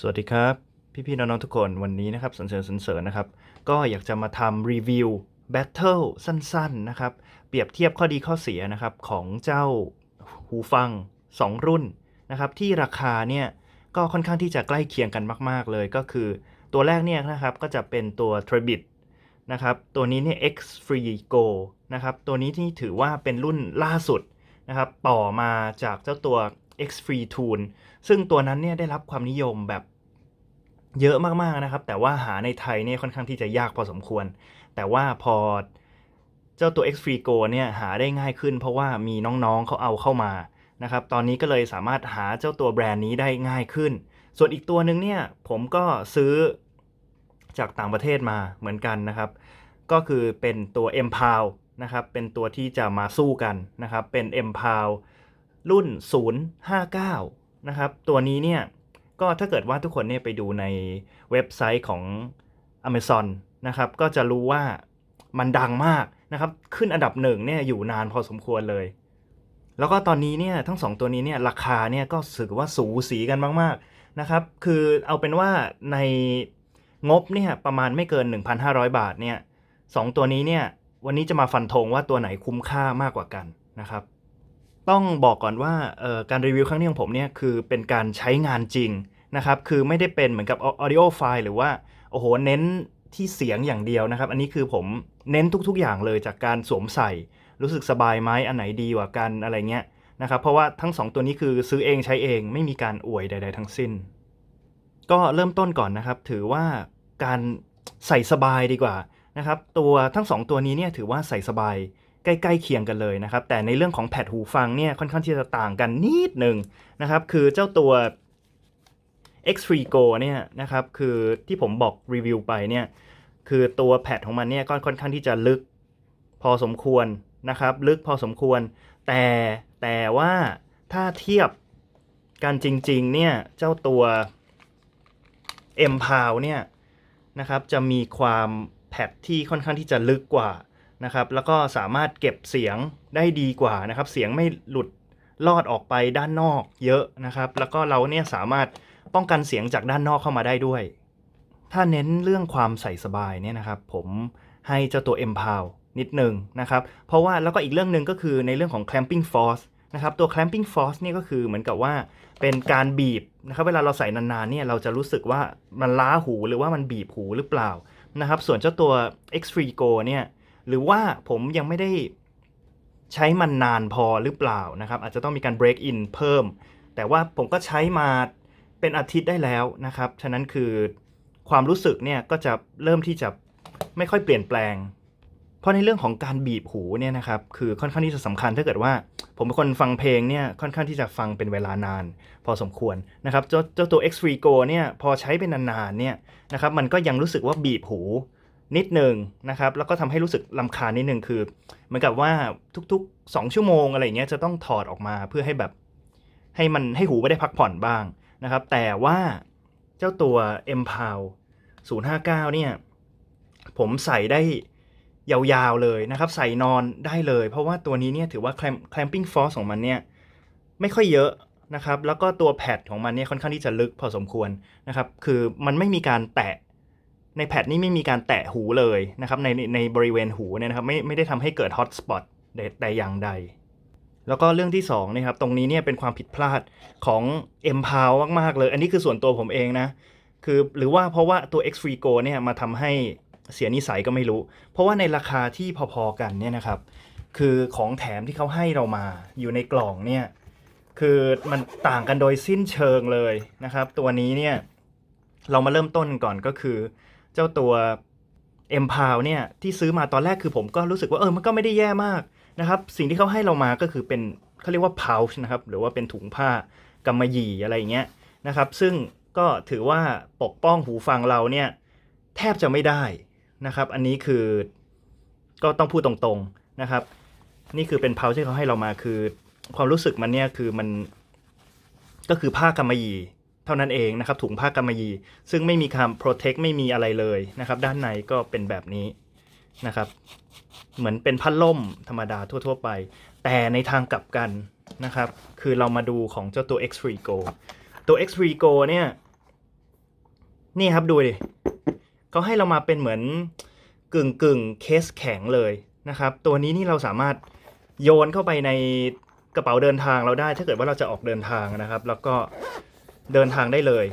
สวัสดีครับ พี่ๆน้องๆทุกคนวันนี้นะครับสันเสริญสันเสริญนะครับ ก็อยากจะมาทำรีวิว Battle สั้นๆนะครับ เปรียบเทียบข้อดีข้อเสียนะครับ ของเจ้าหูฟัง 2 รุ่นนะครับ ที่ราคาเนี่ยก็ค่อนข้างที่จะใกล้เคียงกันมาก ๆ เลยก็คือ ตัวแรกเนี่ยนะครับก็จะเป็นตัว t r e b i t นะครับตัวนี้เนี่ย X Free Go นะครับตัวนี้ที่ถือว่าเป็นรุ่นล่าสุดนะครับต่อมาจากเจ้าตัว X Free Tune ซึ่งตัวนั้นเนี่ยได้รับความนิยมแบบเยอะมากๆนะครับ แต่ว่าหาในไทยเนี่ยค่อนข้างที่จะยากพอสมควร แต่ว่าพอเจ้าตัว X Free Go เนี่ยหาได้ง่ายขึ้น เพราะว่ามีน้องๆเขาเอาเข้ามานะครับ ตอนนี้ก็เลยสามารถหาเจ้าตัวแบรนด์นี้ได้ง่ายขึ้น ส่วนอีกตัวหนึ่งเนี่ยผมก็ซื้อจากต่างประเทศมาเหมือนกันนะครับ ก็คือเป็นตัว M p o w นะครับ เป็นตัวที่จะมาสู้กันนะครับ เป็น M p o w รุ่น 059 นะครับ ตัวนี้เนี่ย ก็ถ้าเกิดว่าทุกคนเนี่ยไปดูในเว็บไซต์ของ Amazon นะครับ ก็จะรู้ว่ามันดังมากนะครับ ขึ้นอันดับหนึ่งเนี่ยอยู่นานพอสมควรเลย แล้วก็ตอนนี้เนี่ยทั้ง 2 ตัวนี้เนี่ยราคาเนี่ยก็ถือว่าสูสีกันมากๆนะครับ คือเอาเป็นว่าในงบเนี่ยประมาณไม่เกิน 1,500 บาทเนี่ยสองตัวนี้เนี่ยวันนี้จะมาฟันธงว่าตัวไหนคุ้มค่ามากกว่ากันนะครับ ต้องบอกก่อนว่าการรีวิวครั้งนี้ของผมเนี่ยคือเป็นการใช้งานจริงนะครับคือไม่ได้เป็นเหมือนกับ audio file หรือว่าโอ้โหเน้นที่เสียงอย่างเดียวนะครับ อันนี้คือผมเน้นทุกๆอย่างเลยจากการสวมใส่ รู้สึกสบายไหมอันไหนดีกว่ากันอะไรเงี้ยนะครับเพราะว่าทั้ง 2 ตัวนี้คือซื้อเองใช้เองไม่มีการอวยใด ๆ ทั้งสิ้น ก็เริ่มต้นก่อนนะครับ ถือว่าการใส่สบายดีกว่านะครับตัวทั้ง 2 ตัวนี้เนี่ยถือว่าใส่สบาย ใกล้ๆเคียงกันเลยนะครับ แต่ในเรื่องของแพดหูฟังเนี่ยค่อนข้างที่จะต่างกันนิดหนึ่งนะครับ คือเจ้าตัว X3 Go เนี่ยนะครับ คือที่ผมบอกรีวิวไปเนี่ย คือตัวแพดของมันเนี่ยก็ค่อนข้างที่จะลึกพอสมควรนะครับ ลึกพอสมควร แต่แต่ว่าถ้าเทียบกันจริงๆเนี่ยเจ้าตัว M p o w เนี่ยนะครับจะมีความแพดที่ค่อนข้างที่จะลึกกว่า นะครับแล้วก็สามารถเก็บเสียงได้ดีกว่านะครับเสียงไม่หลุดลอดออกไปด้านนอกเยอะนะครับ แล้วก็เราเนี่ยสามารถป้องกันเสียงจากด้านนอกเข้ามาได้ด้วย ถ้าเน้นเรื่องความใส่สบายเนี่ยนะครับ ผมให้เจ้าตัว M p o w นิดหนึ่งนะครับ เพราะว่าแล้วก็อีกเรื่องหนึ่งก็คือในเรื่องของ clamping force นะครับตัว clamping force เนี่ยก็คือเหมือนกับว่าเป็นการบีบนะครับเวลาเราใส่นานๆเนี่ยเราจะรู้สึกว่ามันล้าหูหรือว่ามันบีบหูหรือเปล่านะครับ ส่วนเจ้าตัว X3 Go เนี่ย หรือว่าผมยังไม่ได้ใช้มันนานพอหรือเปล่านะครับ อาจจะต้องมีการ break in เพิ่ม แต่ว่าผมก็ใช้มาเป็นอาทิตย์ได้แล้วนะครับ ฉะนั้นคือความรู้สึกเนี่ยก็จะเริ่มที่จะไม่ค่อยเปลี่ยนแปลง เพราะในเรื่องของการบีบหูเนี่ยนะครับคือค่อนข้างที่จะสำคัญถ้าเกิดว่า ผมเป็นคนฟังเพลงเนี่ยค่อนข้างที่จะฟังเป็นเวลานาน พอสมควรนะครับเจ้าเจ้าตัว X3 Go เนี่ยพอใช้เป็นนานๆเนี่ยนะครับมันก็ยังรู้สึกว่าบีบหู นิดหนึ่งนะครับ แล้วก็ทำให้รู้สึกลำคาญนิดหนึ่งคือ เหมือนกับว่าทุกๆ 2 ชั่วโมงอะไรเงี้ยจะต้องถอดออกมาเพื่อให้แบบ ให้มันให้หูไม่ได้พักผ่อนบ้างนะครับ แต่ว่าเจ้าตัว M p o w 059 เนี่ย ผมใส่ได้ยาวๆเลยนะครับ ใส่นอนได้เลย เพราะว่าตัวนี้เนี่ยถือว่า clamping force ของมันเนี่ยไม่ค่อยเยอะนะครับ แล้วก็ตัวแพดของมันเนี่ยค่อนข้างที่จะลึกพอสมควรนะครับ คือมันไม่มีการแตะ ในแพดนี่ไม่มีการแตะหูเลยนะครับในในบริเวณหูเนี่ยนะครับไม่ไม่ได้ทำให้เกิดฮอตสปอตแต่อย่างใด แล้วก็เรื่องที่2นะครับตรงนี้เนี่ยเป็นความผิดพลาดของ M p o w มาก ๆ เลย อันนี้คือส่วนตัวผมเองนะคือหรือว่าเพราะว่าตัว X Free Go เนี่ยมาทำให้เสียนิสัยก็ไม่รู้ เพราะว่าในราคาที่พอๆกันเนี่ยนะครับคือของแถมที่เขาให้เรามาอยู่ในกล่องเนี่ยคือมันต่างกันโดยสิ้นเชิงเลยนะครับ ตัวนี้เนี่ยเรามาเริ่มต้นก่อนก็คือ เจ้าตัว M p o w เนี่ยที่ซื้อมาตอนแรกคือผมก็รู้สึกว่าเออมันก็ไม่ได้แย่มากนะครับ สิ่งที่เขาให้เรามาก็คือเป็นเขาเรียกว่า pouch นะครับ หรือว่าเป็นถุงผ้ากำมะหยี่อะไรอย่างเงี้ยนะครับ ซึ่งก็ถือว่าปกป้องหูฟังเราเนี่ยแทบจะไม่ได้นะครับ อันนี้คือก็ต้องพูดตรงๆนะครับ นี่คือเป็น pouch ที่เขาให้เรามาคือ ความรู้สึกมันเนี่ยคือมันก็คือผ้ากำมะหยี่ เท่านั้นเองนะครับถุงผ้ากำมะหยี่ซึ่งไม่มีคำ protect ไม่มีอะไรเลยนะครับ ด้านในก็เป็นแบบนี้นะครับ เหมือนเป็นพัดล่มธรรมดาทั่ว ๆ ไป แต่ในทางกลับกันนะครับ คือเรามาดูของเจ้าตัว X3 Go ตัว X3 Go เนี่ย นี่ครับดูดิเขาให้เรามาเป็นเหมือนกึ่งกึ่งเคสแข็งเลยนะครับ ตัวนี้นี่เราสามารถโยนเข้าไปในกระเป๋าเดินทางเราได้ ถ้าเกิดว่าเราจะออกเดินทางนะครับ แล้วก็ เดินทางได้เลย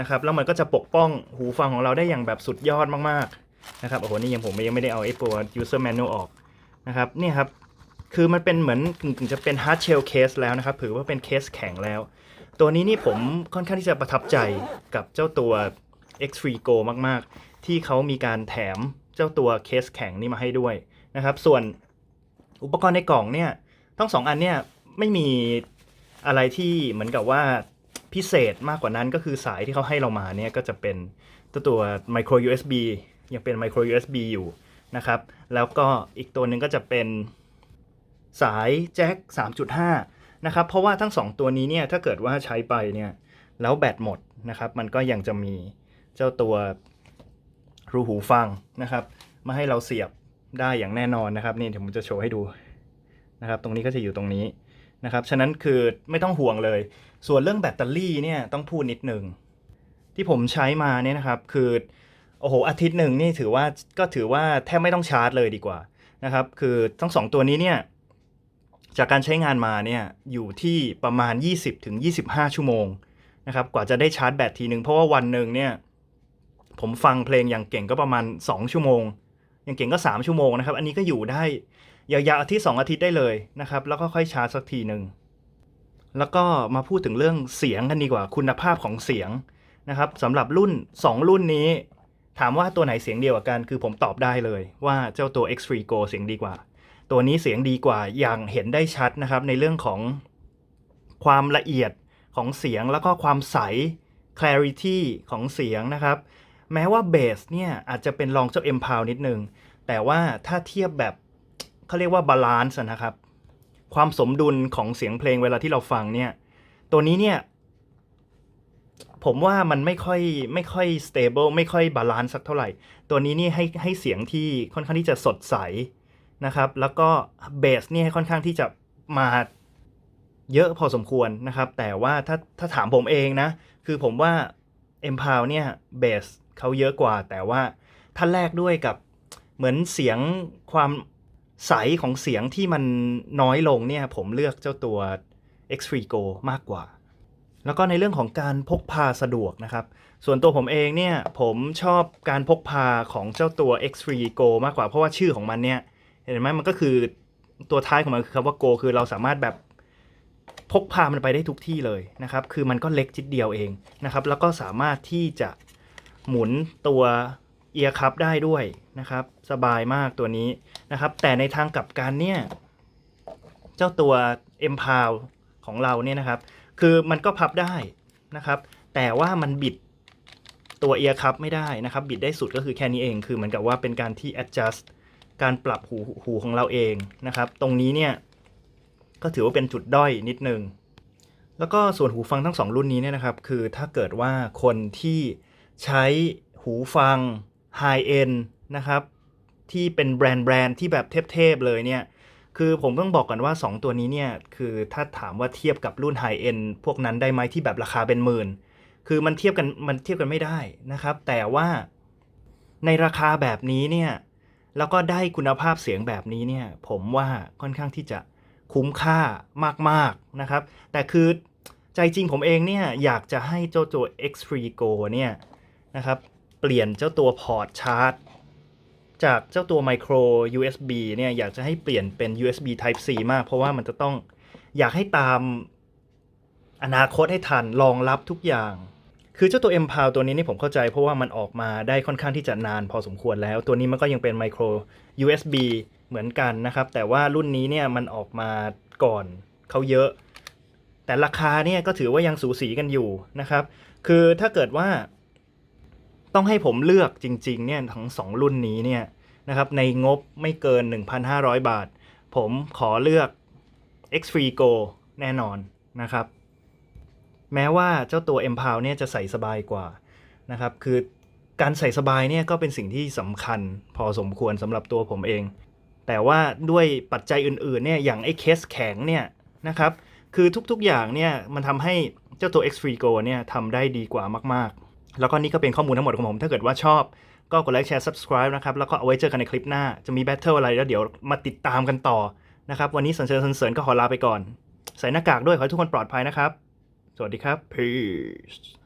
นะครับแล้วมันก็จะปกป้องหูฟังของเราได้อย่างแบบสุดยอดมากๆนะครับโอ้โหนี่ยังผมยังไม่ได้เอาไอ้ตัว user manual ออกนะครับนี่ครับคือมันเป็นเหมือนกึ่งจะเป็น hard shell case แล้วนะครับถือว่าเป็นเคสแข็งแล้ว ตัวนี้นี่ผมค่อนข้างที่จะประทับใจกับเจ้าตัว X3 Go มากๆ ที่เขามีการแถมเจ้าตัวเคสแข็งนี่มาให้ด้วยนะครับ ส่วนอุปกรณ์ในกล่องเนี่ยทั้งสองอันเนี่ยไม่มีอะไรที่เหมือนกับว่า พิเศษมากกว่านั้นก็คือสายที่เขาให้เรามาเนี่ยก็จะเป็นตัวตัว micro USB ยังเป็น micro USB อยู่นะครับ แล้วก็อีกตัวหนึ่งก็จะเป็นสายแจ็ค3.5 นะครับ เพราะว่าทั้ง 2 ตัวนี้เนี่ยถ้าเกิดว่าใช้ไปเนี่ยแล้วแบตหมดนะครับ มันก็ยังจะมีเจ้าตัวรูหูฟังนะครับ มาให้เราเสียบได้อย่างแน่นอนนะครับ นี่เดี๋ยวผมจะโชว์ให้ดูนะครับ ตรงนี้ก็จะอยู่ตรงนี้ นะครับ ฉะนั้นคือไม่ต้องห่วงเลย ส่วนเรื่องแบตเตอรี่เนี่ยต้องพูดนิดนึง ที่ผมใช้มาเนี่ยนะครับคือโอ้โหอาทิตย์หนึ่งนี่ถือว่าก็ถือว่าแทบไม่ต้องชาร์จเลยดีกว่านะครับ คือทั้งสองตัวนี้เนี่ยจากการใช้งานมาเนี่ยอยู่ที่ประมาณ 20ถึง25 ชั่วโมงนะครับกว่าจะได้ชาร์จแบตทีหนึ่งเพราะว่าวันหนึ่งเนี่ยผมฟังเพลงอย่างเก่งก็ประมาณ 2 ชั่วโมง อย่างเก่งก็ 3 ชั่วโมงนะครับ อันนี้ก็อยู่ได้ ยาวๆอาทิตย์2อาทิตย์ได้เลยนะครับ แล้วก็ค่อยชาร์จสักทีหนึ่งแล้วก็มาพูดถึงเรื่องเสียงกันดีกว่าคุณภาพของเสียงนะครับสำหรับรุ่น 2 รุ่นนี้ ถามว่าตัวไหนเสียงเดียวกันคือผมตอบได้เลยว่าเจ้าตัว X3 Go เสียงดีกว่า ตัวนี้เสียงดีกว่าอย่างเห็นได้ชัดนะครับในเรื่องของความละเอียดของเสียงแล้วก็ความใส clarity ของเสียงนะครับ แม้ว่าเบสเนี่ยอาจจะเป็นรองเจ้า M p o w นิดนึง แต่ว่าถ้าเทียบแบบ เขาเรียกว่าบาลานซ์นะครับ ความสมดุลของเสียงเพลงเวลาที่เราฟังเนี่ย ตัวนี้เนี่ย ผมว่ามันไม่ค่อยไม่ค่อย stable ไม่ค่อยบาลานซ์สักเท่าไหร่ ตัวนี้นี่ให้ให้เสียงที่ค่อนข้างที่จะสดใสนะครับ แล้วก็เบสเนี่ยค่อนข้างที่จะมาเยอะพอสมควรนะครับ แต่ว่าถ้าถ้าถามผมเองนะ คือผมว่า e m p o w เนี่ยเบสเขาเยอะกว่า แต่ว่าถ้าแลกด้วยกับเหมือนเสียงความ ใสของเสียงที่มันน้อยลงเนี่ยผมเลือกเจ้าตัว X3 Go มากกว่า แล้วก็ในเรื่องของการพกพาสะดวกนะครับ ส่วนตัวผมเองเนี่ยผมชอบการพกพาของเจ้าตัว X3 Go มากกว่าเพราะว่าชื่อของมันเนี่ยเห็นไหมมันก็คือตัวท้ายของมันคือคำว่า go คือเราสามารถแบบพกพามันไปได้ทุกที่เลยนะครับ คือมันก็เล็กจิดเดียวเองนะครับ แล้วก็สามารถที่จะหมุนตัว เอียร์คัพได้ด้วยนะครับ สบายมากตัวนี้นะครับ แต่ในทางกลับกันเนี่ย เจ้าตัว M p o w ของเราเนี่ยนะครับ คือมันก็พับได้นะครับ แต่ว่ามันบิดตัวเอียร์คัพไม่ได้นะครับ บิดได้สุดก็คือแค่นี้เอง คือเหมือนกับว่าเป็นการที่ adjust การปรับหูหูของเราเองนะครับ ตรงนี้เนี่ยก็ถือว่าเป็นจุดด้อยนิดนึง แล้วก็ส่วนหูฟังทั้งสองรุ่นนี้เนี่ยนะครับ คือถ้าเกิดว่าคนที่ใช้หูฟัง High End นะครับ ที่เป็นแบรนด์แบรนด์ที่แบบเทพๆเลยเนี่ยคือผมต้องบอกก่อนว่า 2 ตัวนี้เนี่ยคือถ้าถามว่าเทียบกับรุ่น High End พวกนั้นได้ไหมที่แบบราคาเป็นหมื่น คือมันเทียบกันมันเทียบกันไม่ได้นะครับ แต่ว่าในราคาแบบนี้เนี่ยแล้วก็ได้คุณภาพเสียงแบบนี้เนี่ยผมว่าค่อนข้างที่จะคุ้มค่ามากๆนะครับ แต่คือใจจริงผมเองเนี่ยอยากจะให้เจ้าตัว X3 Go เนี่ยนะครับ เปลี่ยนเจ้าตัวพอร์ตชาร์จจากเจ้าตัว Micro USB เนี่ยอยากจะให้เปลี่ยนเป็น USB Type C มาก เพราะว่ามันจะต้องอยากให้ตามอนาคตให้ทันรองรับทุกอย่าง คือเจ้าตัว M p o w ตัวนี้นี่ผมเข้าใจเพราะว่ามันออกมาได้ค่อนข้างที่จะนานพอสมควรแล้ว ตัวนี้มันก็ยังเป็น Micro USB เหมือนกันนะครับ แต่ว่ารุ่นนี้เนี่ยมันออกมาก่อนเขาเยอะ แต่ราคาเนี่ยก็ถือว่ายังสูสีกันอยู่นะครับ คือถ้าเกิดว่า ต้องให้ผมเลือกจริงๆเนี่ยทั้งสองรุ่นนี้เนี่ยนะครับในงบไม่เกิน 1,500 บาท ผมขอเลือก X3 Go แน่นอนนะครับ แม้ว่าเจ้าตัว M p o w เนี่ยจะใส่สบายกว่านะครับคือการใส่สบายเนี่ยก็เป็นสิ่งที่สำคัญพอสมควรสำหรับตัวผมเอง แต่ว่าด้วยปัจจัยอื่นๆเนี่ยอย่างไอ้เคสแข็งเนี่ยนะครับคือทุกๆอย่างเนี่ยมันทำให้เจ้าตัว X3 Go เนี่ยทำได้ดีกว่ามาก แล้วก็นี่ก็เป็นข้อมูลทั้งหมดของผม ถ้าเกิดว่าชอบก็กดไลค์แชร์ subscribe นะครับ แล้วก็เอาไว้เจอกันในคลิปหน้า จะมีแบทเทิลอะไรแล้วเดี๋ยวมาติดตามกันต่อนะครับ วันนี้สันเสริญสันเสริญก็ขอลาไปก่อน ใส่หน้ากากด้วย ขอให้ทุกคนปลอดภัยนะครับ สวัสดีครับ peace